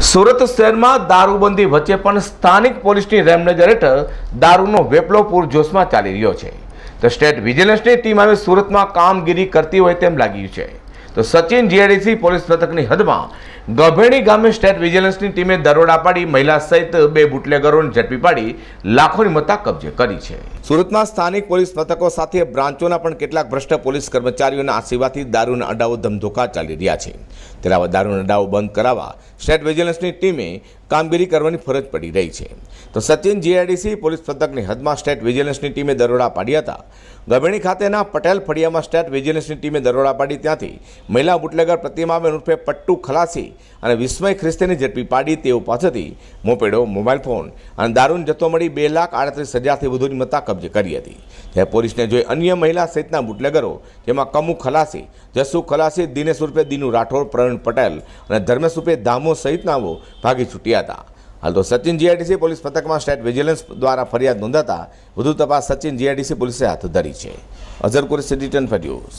સુરત શહેરમાં દારૂબંધી વચ્ચે પણ સ્થાનિક પોલીસની રેમનજર હેઠળ દારૂનો વેપલો પૂરજોશમાં ચાલી રહ્યો છે. તો સ્ટેટ વિજિલન્સની ટીમ હવે સુરતમાં કામગીરી કરતી હોય તેમ લાગ્યું છે. તો સચિન જીઆઈડીસી પોલીસ મથકની હદમાં ગભેણી ગામે સ્ટેટ વિજિલન્સની ટીમે દરોડા પાડી મહિલા સહિત બે બુટલેગરોને ઝડપી પાડી લાખોની મત્તા કબજે કરી છે. સુરતમાં સ્થાનિક પોલીસ મથકો સાથે બ્રાન્ચોના પણ કેટલાક ભ્રષ્ટ પોલીસ કર્મચારીઓના આશીર્વાદથી દારૂના અડાઓ ધમધોકા ચાલી રહ્યા છે. ત્યારે દારૂના અડાઓ બંધ કરાવવા સ્ટેટ વિજિલન્સની ટીમે કામગીરી કરવાની ફરજ પડી રહી છે. તો સચિન જીઆઈડીસી પોલીસ મથકની હદમાં સ્ટેટ વિજિલન્સની ટીમે દરોડા પાડ્યા હતા. ગભેણી ખાતેના પટેલ ફળિયામાં સ્ટેટ વિજિલન્સની ટીમે દરોડા પાડી ત્યાંથી મહિલા બુટલેગર પ્રતિમાબેન ઉર્ફે પટ્ટુ ખલાસી અને વિસ્મય ખ્રિસ્તીને ઝડપી પાડી તેઓ પાસેથી મોપેડો, મોબાઈલ ફોન અને દારૂનો જથ્થો મળી બે લાખ આડત્રીસ હજારથી વધુની મત્તા કબજે કરી હતી. ત્યારે પોલીસને જોઈ અન્ય મહિલા સહિતના બુટલેગરો, જેમાં કમુ ખલાસી, જસુ ખલાસી, દિનેશ ઉર્ફે દિનુ રાઠોડ, પ્રવીણ પટેલ અને ધર્મેશ ઉર્ફે ધામો સહિતનાઓ ભાગી છૂટ્યા હતા. હાલ તો સચિન જીઆઈડીસી પોલીસ પથકમાં સ્ટેટ વિજિલન્સ દ્વારા ફરિયાદ નોંધાતા વધુ તપાસ સચિન જીઆઈડીસી પોલીસે હાથ ધરી છે. અઝર કુરેશી રિટર્ન ફર્યું